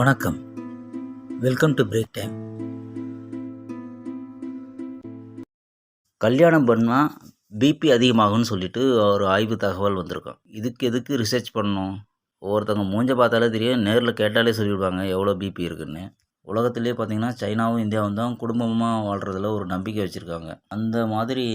வணக்கம். Welcome to break time கல்யாணம் பண்ணால் பிபி அதிகமாகும்னு சொல்லிட்டு ஒரு ஆய்வு தகவல் வந்திருக்கும். இதுக்கு எதுக்கு ரிசர்ச் பண்ணணும்? ஒவ்வொருத்தவங்க மூஞ்ச பார்த்தாலே தெரியும் நேரில் கேட்டாலே சொல்லிவிடுவாங்க எவ்வளோ பிபி இருக்குன்னு. உலகத்திலே பார்த்தீங்கன்னா சைனாவும் இந்தியாவும் தான் குடும்பமாக வாழ்கிறதுல ஒரு நம்பிக்கை வச்சுருக்காங்க. அந்த மாதிரி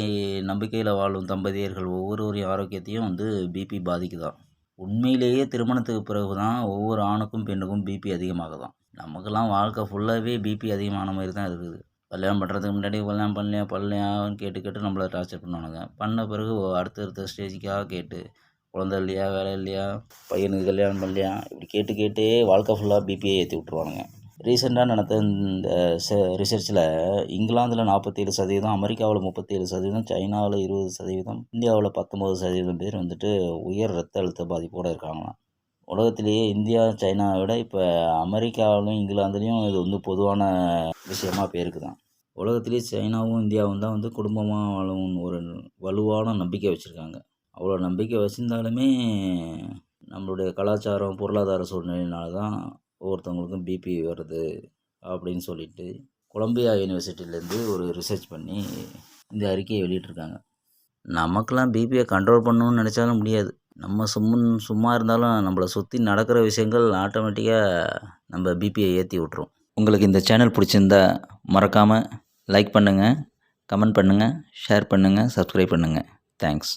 நம்பிக்கையில் வாழும் தம்பதியர்கள் ஒவ்வொருவரின் ஆரோக்கியத்தையும் வந்து பிபி பாதிக்குதான். உண்மையிலேயே திருமணத்துக்கு பிறகு தான் ஒவ்வொரு ஆணுக்கும் பெண்ணுக்கும் பிபி அதிகமாகுதான். நமக்கெல்லாம் வாழ்க்கை ஃபுல்லாகவே பிபி அதிகமான மாதிரி தான் இருக்குது. கல்யாணம் பண்ணுறதுக்கு முன்னாடி கல்யாணம் பண்ணலையா பண்ணலையான்னு கேட்டு கேட்டு நம்மளை டார்ச்சர் பண்ணுவானுங்க. பண்ண பிறகு அடுத்தடுத்த ஸ்டேஜுக்காக கேட்டு குழந்த இல்லையா வேலை இல்லையா பையனுக்கு கல்யாணம் பண்ணலையா இப்படி கேட்டு கேட்டே வாழ்க்கை ஃபுல்லாக பிபியை ஏற்றி விட்ருவானுங்க ரீசெண்டாக நடந்த இந்த ரிசர்ச்சில் இங்கிலாந்தில் நாற்பத்தேழு சதவீதம் அமெரிக்காவில் முப்பத்தேழு சதவீதம் சைனாவில் இருபது சதவீதம் இந்தியாவில் பத்தொம்பது சதவீதம் பேர் வந்துட்டு உயர் ரத்த அழுத்த பாதிப்போடு இருக்காங்களாம். உலகத்திலேயே இந்தியா சைனாவை விட இப்போ அமெரிக்காவிலும் இங்கிலாந்துலேயும் இது வந்து பொதுவான விஷயமா போயிருக்குதான் உலகத்திலேயே சைனாவும் இந்தியாவும் தான் வந்து குடும்பமாக வாழும் ஒரு வலுவான நம்பிக்கை வச்சுருக்காங்க. அவ்வளோ நம்பிக்கை வச்சுருந்தாலுமே நம்மளுடைய கலாச்சாரம் பொருளாதார சூழ்நிலையினால தான் ஒவ்வொருத்தவங்களுக்கும் பிபி வருது அப்படின்னு சொல்லிட்டு கொலம்பியா யூனிவர்சிட்டியிலேருந்து ஒரு ரிசர்ச் பண்ணி இந்த அறிக்கையை வெளியிட்டிருக்காங்க. நமக்கெல்லாம் பிபியை கண்ட்ரோல் பண்ணணும்னு நினச்சாலும் முடியாது. நம்ம சும்முன் சும்மா இருந்தாலும் நம்மளை சுற்றி நடக்கிற விஷயங்கள் ஆட்டோமேட்டிக்காக நம்ம பிபியை ஏற்றி விட்ரும் உங்களுக்கு இந்த சேனல் பிடிச்சிருந்தா மறக்காமல் லைக் பண்ணுங்கள் கமெண்ட் பண்ணுங்கள் ஷேர் பண்ணுங்கள் சப்ஸ்கிரைப் பண்ணுங்கள் தேங்க்ஸ்